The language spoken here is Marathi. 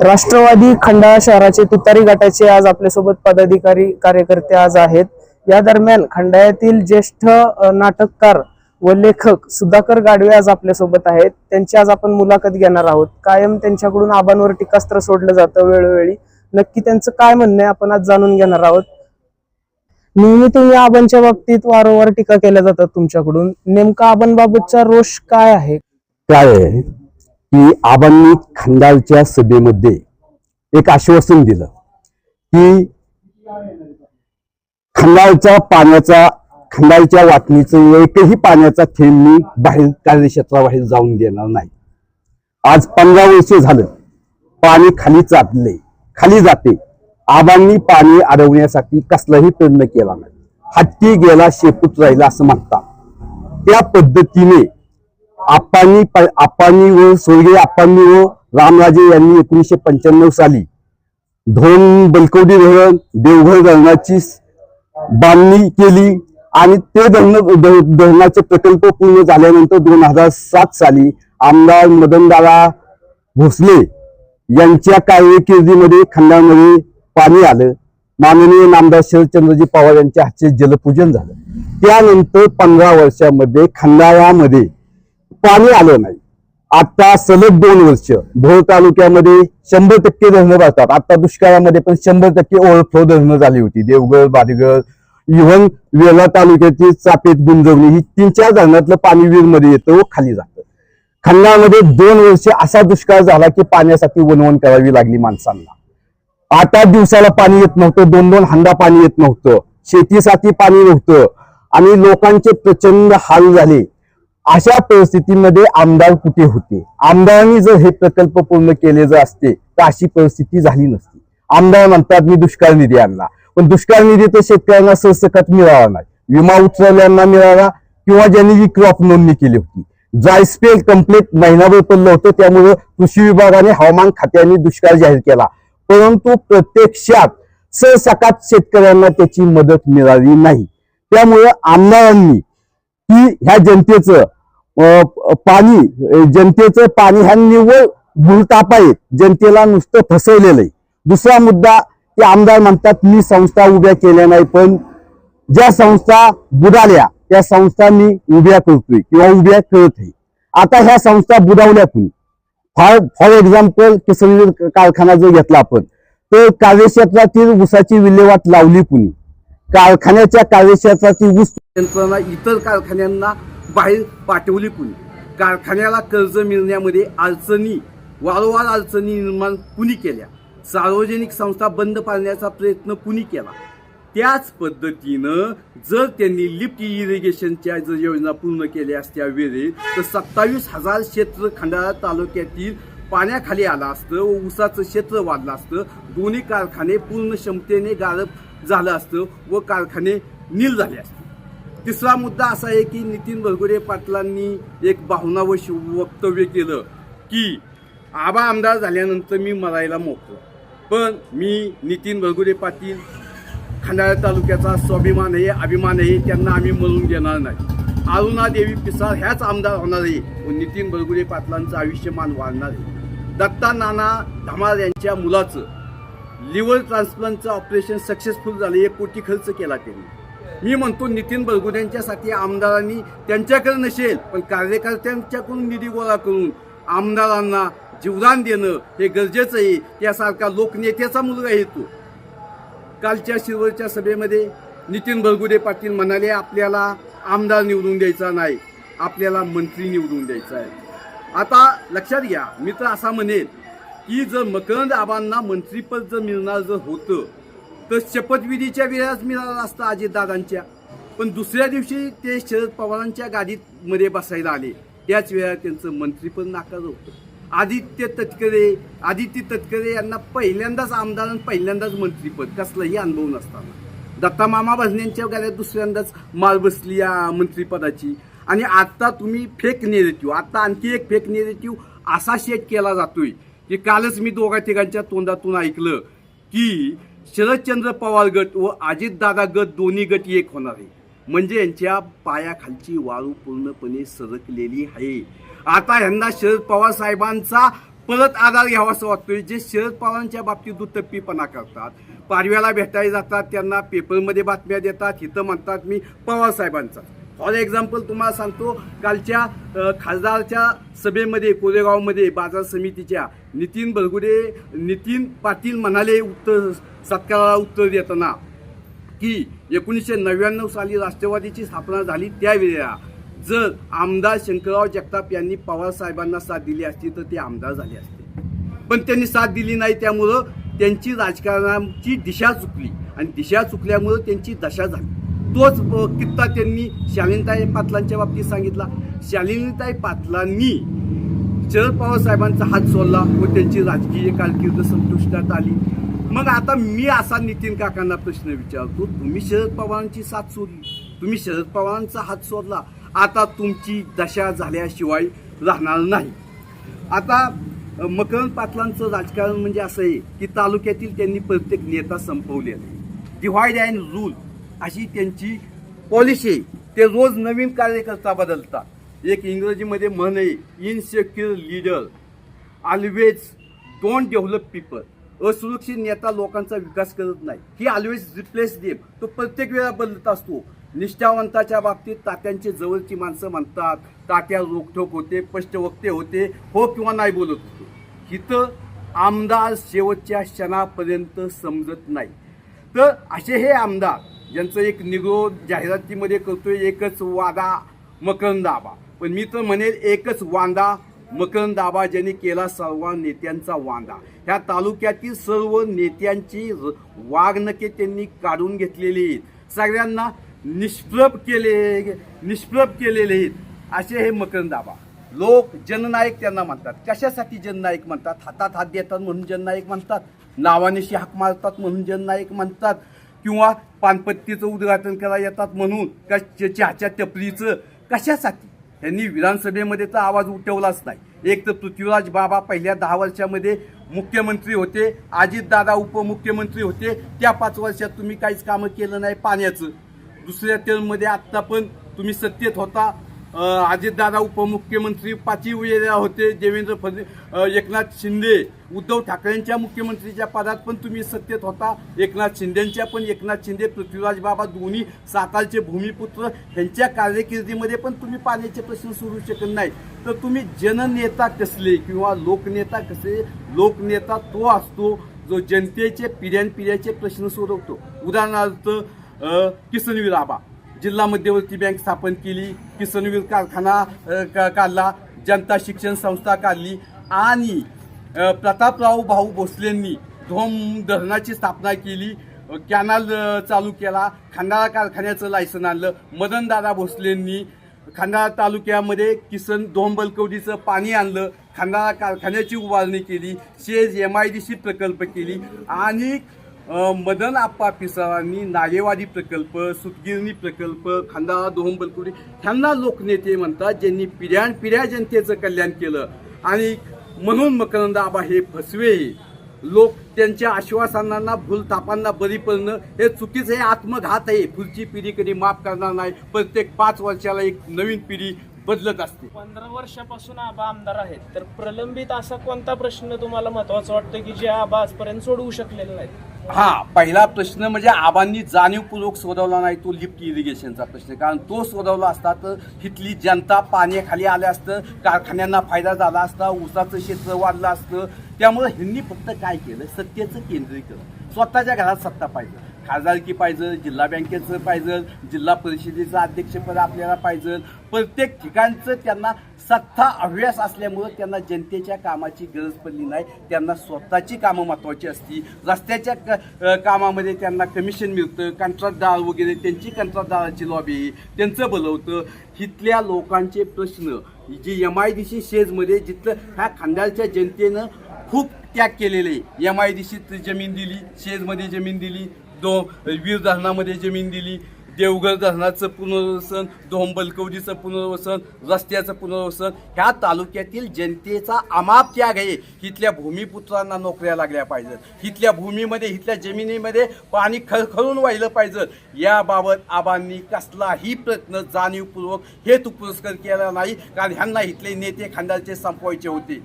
राष्ट्रवादी खंडाळा शहराचे तुतारी गटाचे आज आपल्यासोबत पदाधिकारी कार्यकर्ते आज आहेत. या दरम्यान खंडाळ्यातील ज्येष्ठ नाटककार व लेखक सुधाकर गाडवे आज आपल्यासोबत आहेत. त्यांची आज आपण मुलाखत घेणार आहोत. कायम त्यांच्याकडून आबांवर टीकास्त्र सोडलं जातं वेळोवेळी. नक्की त्यांचं काय म्हणणं आहे आपण आज जाणून घेणार आहोत. नेहमी तुम्ही आबांच्या बाबतीत वारंवार टीका केल्या जातात तुमच्याकडून. नेमका आबांबाबतचा रोष काय आहे? काय आहे? की आबांनी खंडाळच्या सभेमध्ये एक आश्वासन दिलं की खंडाळच्या पाण्याचा खंडाळच्या वाटणीचं एकही पाण्याचा थेंब मी बाहेर कार्यक्षेत्राबाहेर जाऊन देणार नाही. आज पंधरा वर्ष झालं पाणी खाली चालले खाली जाते. आबांनी पाणी अडवण्यासाठी कसलाही प्रयत्न केला नाही. हत्ती गेला शेपूत राहिला असं म्हणतात. त्या पद्धतीने आप्पांनी प- आप्पांनी व स्वर्गीय आप्पांनी व रामराजे यांनी एकोणीसशे पंच्याण्णव साली धोन बलकवडी धरण देवघर धरणाची बांधणी केली आणि ते धरण धरणाचे प्रकल्प पूर्ण झाल्यानंतर दोन हजार सात साली आमदार मदनदारा भोसले यांच्या कार्यकिर्दीमध्ये खंडामध्ये पाणी आलं. माननीय नामदार शरदचंद्रजी पवार यांच्या हातचे जलपूजन झालं. त्यानंतर पंधरा वर्षामध्ये खंडाळ्यामध्ये पाणी आलं नाही. आता सलग दोन वर्ष भोर तालुक्यामध्ये शंभर टक्के धरणं भरतात आता दुष्काळामध्ये पण शंभर टक्के ओव्हरफ्लो धरणं झाली होती. देवगड बादगड इव्हन वेला तालुक्याची चापेत गुंजवणी ही तीन चार धरणातलं पाणी वीरमध्ये येतं व खाली जातं. खंडामध्ये दोन वर्ष असा दुष्काळ झाला की पाण्यासाठी वनवण करावी लागली माणसांना. आठ आठ दिवसाला पाणी येत नव्हतं दोन दोन हंडा पाणी येत नव्हतं शेतीसाठी पाणी नव्हतं आणि लोकांचे प्रचंड हाल झाले. अशा परिस्थितीमध्ये आमदार कुठे होते? आमदारांनी जर हे प्रकल्प पूर्ण केले जर असते तर अशी परिस्थिती झाली नसती. आमदार म्हणतात मी दुष्काळ निधी आणला. पण दुष्काळ निधी तर शेतकऱ्यांना सरसकट मिळाला नाही. विमा उचलल्यांना मिळाला किंवा ज्यांनी जी क्रॉप नोंदणी केली होती. जायस्पेल कंप्लीट महिनाभर पडलं होतं त्यामुळं कृषी विभागाने हवामान खात्याने दुष्काळ जाहीर केला. परंतु प्रत्यक्षात सरसकट शेतकऱ्यांना त्याची मदत मिळाली नाही. त्यामुळे आमदारांनी की ह्या जनतेचं पाणी जनतेचं पाणी ह्या निव्वळ भूलताप जनतेला नुसतं फसवलेलं आहे. दुसरा मुद्दा की आमदार म्हणतात मी संस्था उभ्या केल्या नाही पण ज्या संस्था बुडाल्या त्या संस्था मी उभ्या करतोय किंवा उभ्या करत आहे. आता ह्या संस्था बुडावल्या कुणी? फॉर फॉर एक्झाम्पल किसनवीर कारखाना जर घेतला आपण तर कार्यक्षेत्रातील ऊसाची विल्हेवाट लावली कुणी? कारखान्याच्या कार्यक्षेत्रातील ऊस यंत्रणा इतर कारखान्यांना बाहेर पाठवली कुणी? कारखान्याला कर्ज मिळण्यामध्ये अडचणी वारंवार अडचणी निर्माण कुणी केल्या? सार्वजनिक संस्था बंद पाडण्याचा प्रयत्न कुणी केला? त्याच पद्धतीनं जर त्यांनी लिफ्ट इरिगेशनच्या जर योजना पूर्ण केल्या असत्या वेळेत तर सत्तावीस हजार क्षेत्र खंडाळा तालुक्यातील पाण्याखाली आलं असतं व ऊसाचं क्षेत्र वाढलं असतं. दोन्ही कारखाने पूर्ण क्षमतेने गारप झालं असतं व कारखाने नील झाले असते. तिसरा मुद्दा असा आहे की नितीन बरगुडे पाटलांनी एक भावनावश वक्तव्य केलं की आबा आमदार झाल्यानंतर मी मरायला मोकलो पण मी नितीन बरगुडे पाटील खंडाळा तालुक्याचा स्वाभिमान आहे अभिमान आहे त्यांना आम्ही मरून देणार नाही. अरुणा देवी पिसाळ ह्याच आमदार होणार आहे व नितीन बरगुडे पाटलांचं आयुष्यमान वाढणार आहे. दत्ता नाना धमाल यांच्या मुलाचं लिव्हर ट्रान्सप्लांटचं ऑपरेशन सक्सेसफुल झालं एक कोटी खर्च केला त्यांनी. मी म्हणतो नितीन बलगुड्यांच्यासाठी आमदारांनी त्यांच्याकडे नसेल पण कार्यकर्त्यांच्याकडून निधी गोळा करून आमदारांना जीवदान देणं हे गरजेचं आहे. त्यासारखा लोकनेत्याचा मुलगा येतो कालच्या शिरवळच्या सभेमध्ये नितीन बलगुडे पाटील म्हणाले आपल्याला आमदार निवडून द्यायचा नाही आपल्याला मंत्री निवडून द्यायचा आहे. आता लक्षात घ्या मी तर असा म्हणेन की जर मकरंद आबांना मंत्रीपद जर मिळणार जर होतं तर शपथविधीच्या वेळेस मिळाला असतं अजितदादांच्या पण दुसऱ्या दिवशी ते शरद पवारांच्या गाडीत मध्ये बसायला आले. त्याच वेळा त्यांचं मंत्रीपद नाकारलं होतं. आदित्य तटकरे आदित्य तटकरे यांना पहिल्यांदाच आमदार आणि पहिल्यांदाच मंत्रीपद कसलाही अनुभव नसताना. दत्ता मामा भजन्यांच्या गाड्यात दुसऱ्यांदाच माल बसली या मंत्रीपदाची आणि आत्ता तुम्ही फेक नेरेटिव्ह आत्ता आणखी एक फेक नेरेटिव्ह असा शेट केला जातोय की कालच मी दोघा तिघांच्या तोंडातून ऐकलं की शरदचंद्र पवार गट व अजितदादा गट दोन्ही गट एक होणार आहे. म्हणजे यांच्या पायाखालची वाळू पूर्णपणे सरकलेली आहे. आता ह्यांना शरद पवार साहेबांचा परत आधार घ्यावा असं वाटतोय. जे शरद पवारांच्या बाबतीत दुटप्पीपणा करतात पारव्याला भेटायला जातात त्यांना पेपरमध्ये बातम्या देतात इथं म्हणतात मी पवार साहेबांचा. फॉर एक्झाम्पल तुम्हाला सांगतो कालच्या खासदारच्या सभेमध्ये कोरेगावमध्ये बाजार समितीच्या नितीन बरगुडे नितीन पाटील म्हणाले उत्तर सत्काराला उत्तर देताना की एकोणीसशे नव्याण्णव साली राष्ट्रवादीची स्थापना झाली त्यावेळेला जर आमदार शंकरराव जगताप यांनी पवार साहेबांना साथ दिली असती तर ते आमदार झाले असते. पण त्यांनी साथ दिली नाही त्यामुळं त्यांची राजकारणाची दिशा चुकली आणि दिशा चुकल्यामुळं त्यांची दशा झाली. तोच कित्ता त्यांनी शालिनीताई पाटलांच्या बाबतीत सांगितला. शालिनीताई पाटलांनी शरद पवार साहेबांचा हात सोडला व त्यांची राजकीय कारकीर्द संतुष्टात आली. मग आता मी असा नितीन काकांना प्रश्न विचारतो तुम्ही शरद पवारांची साथ सोडली. तुम्ही शरद पवारांचा हात सोडला. आता तुमची दशा झाल्याशिवाय राहणार नाही. आता मकरंद पाटलांचं राजकारण म्हणजे असं आहे की तालुक्यातील त्यांनी प्रत्येक नेता संपवले डिव्हाइड अँड रूल. अशी त्यांची पॉलिसी आहे ते रोज नवीन कार्यकर्ता बदलतात. एक इंग्रजीमध्ये म्हण आहे insecure leader always don't develop people असुरक्षित नेता लोकांचा विकास करत नाही. ही ऑलवेज रिप्लेस देम तो प्रत्येक वेळा बदलत असतो. निष्ठावंताच्या बाबतीत तात्यांचे जवळची माणसं म्हणतात तात्या रोखोक होते स्पष्टवक्ते होते हो किंवा नाही बोलत होते. इथं आमदार शेवटच्या क्षणापर्यंत समजत नाही. तर असे हे आमदार ज्यांचं एक निरोध जाहिरातीमध्ये करतोय एकच वादा मकरंद दाबा. पण मी तर म्हणेल एकच वांदा मकरंदाबा ज्यांनी केला सर्व नेत्यांचा वांदा. ह्या तालुक्यातील सर्व नेत्यांची र- त्यांनी काढून घेतलेली आहेत. सगळ्यांना निष्प्रभ केले निष्प्रभ केलेले आहेत. असे हे मकरंदाबा लोक जननायक त्यांना म्हणतात. कशासाठी जननायक म्हणतात? हातात हात देतात म्हणून जननायक म्हणतात. नावानिशी हाक मारतात म्हणून जननायक म्हणतात. किंवा पानपत्तीचं उद्घाटन करायला येतात म्हणून का चहाच्या टपरीचं कशासाठी? त्यांनी विधानसभेमध्ये तर आवाज उठवलाच नाही. एक तर पृथ्वीराज बाबा पहिल्या दहा वर्षामध्ये मुख्यमंत्री होते अजितदादा उपमुख्यमंत्री होते. त्या पाच वर्षात तुम्ही काहीच कामं केलं नाही पाण्याचं. दुसऱ्या टर्ममध्ये आत्ता पण तुम्ही सत्तेत होता. अजितदादा उपमुख्यमंत्री पाची वेळेला होते. देवेंद्र फडणवीस एकनाथ शिंदे उद्धव ठाकरेंच्या मुख्यमंत्रीच्या पदात पण तुम्ही सत्तेत होता. एकनाथ शिंदेच्या पण एकनाथ शिंदे पृथ्वीराज बाबा दोन्ही सातारचे भूमिपुत्र. ह्यांच्या कार्यकिर्दीमध्ये पण तुम्ही पाण्याचे प्रश्न सोडू शकत नाही. तर तुम्ही जननेता कसले किंवा लोकनेता कसले लोकनेता तो असतो जो जनतेचे पिढ्यानपिढ्याचे प्रश्न सोडवतो. उदाहरणार्थ अ, किसनवीर जिल्हा मध्यवर्ती बँक स्थापन केली किसनवीर कारखाना का- काढला जनता शिक्षण संस्था काढली आणि प्रतापराव भाऊ भोसलेंनी धोम धरणाची स्थापना केली कॅनल चालू केला खंडाळा कारखान्याचं लायसन आणलं मदनदादा भोसलेंनी खंडाळा तालुक्यामध्ये किसन धोंबलकवडीचं पाणी आणलं खंडाळा कारखान्याची उभारणी केली शेज एम आय डी सी प्रकल्प केली आणि मदन आप्पा पिसारांनी नागेवाडी प्रकल्प सुतगिरणी प्रकल्प खांदाळा दोहम बलकुडी ह्यांना लोकनेते म्हणतात ज्यांनी पिढ्यान पिढ्या जनतेचं कल्याण केलं. आणि म्हणून मकरंद आबा हे फसवे. लोक त्यांच्या आश्वासनांना भूलतापांना बरी पडणं हे चुकीचं हे आत्मघात आहे. पुढची पिढी कधी माफ करणार नाही. प्रत्येक पाच वर्षाला एक नवीन पिढी बदलत असते. पंधरा वर्षापासून आबा आमदार आहेत. तर प्रलंबित असा कोणता प्रश्न तुम्हाला महत्त्वाचा वाटतं की जे आबा आजपर्यंत सोडवू शकलेले नाहीत? हा पहिला प्रश्न म्हणजे आबांनी जाणीवपूर्वक सोडवला नाही तो लिफ्ट इरिगेशनचा प्रश्न कारण तो सोडवला असता तर इथली जनता पाण्याखाली आल्या असतं कारखान्यांना फायदा झाला असता ऊसाचं क्षेत्र वाढलं असतं. त्यामुळे ह्यांनी फक्त काय केलं? सत्तेचं केंद्रीकरण. स्वतःच्या घरात सत्ता पाहिजे. खासदारकी पाहिजे जिल्हा बँकेचं पाहिजे जिल्हा परिषदेचं अध्यक्षपद आपल्याला पाहिजे. प्रत्येक ठिकाणचं त्यांना सत्ता अभ्यास असल्यामुळं त्यांना जनतेच्या कामाची गरज पडली नाही. त्यांना स्वतःची कामं महत्त्वाची असती. रस्त्याच्या क कामामध्ये त्यांना कमिशन मिळतं कंत्राटदार वगैरे त्यांची कंत्राटदाराची लॉबी त्यांचं बोलवतं. तिथल्या लोकांचे प्रश्न जे एम आय डी सी शेजमध्ये जिथं ह्या खंडाळच्या जनतेनं खूप त्याग केलेले आहे. एम आय डी सीत जमीन दिली शेजमध्ये जमीन दिली दो वीर धरणामध्ये जमीन दिली. देवघर धरणाचं पुनर्वसन दोंबलकवडीचं पुनर्वसन रस्त्याचं पुनर्वसन ह्या तालुक्यातील जनतेचा अमाप त्याग आहे. इथल्या भूमिपुत्रांना नोकऱ्या लागल्या पाहिजेत. इथल्या भूमीमध्ये इथल्या जमिनीमध्ये पाणी खळखळून वाहिलं पाहिजे याबाबत आबांनी कसलाही प्रयत्न जाणीवपूर्वक हेतू पुरस्कार केला नाही कारण ह्यांना इथले नेते खांदाचे संपवायचे होते.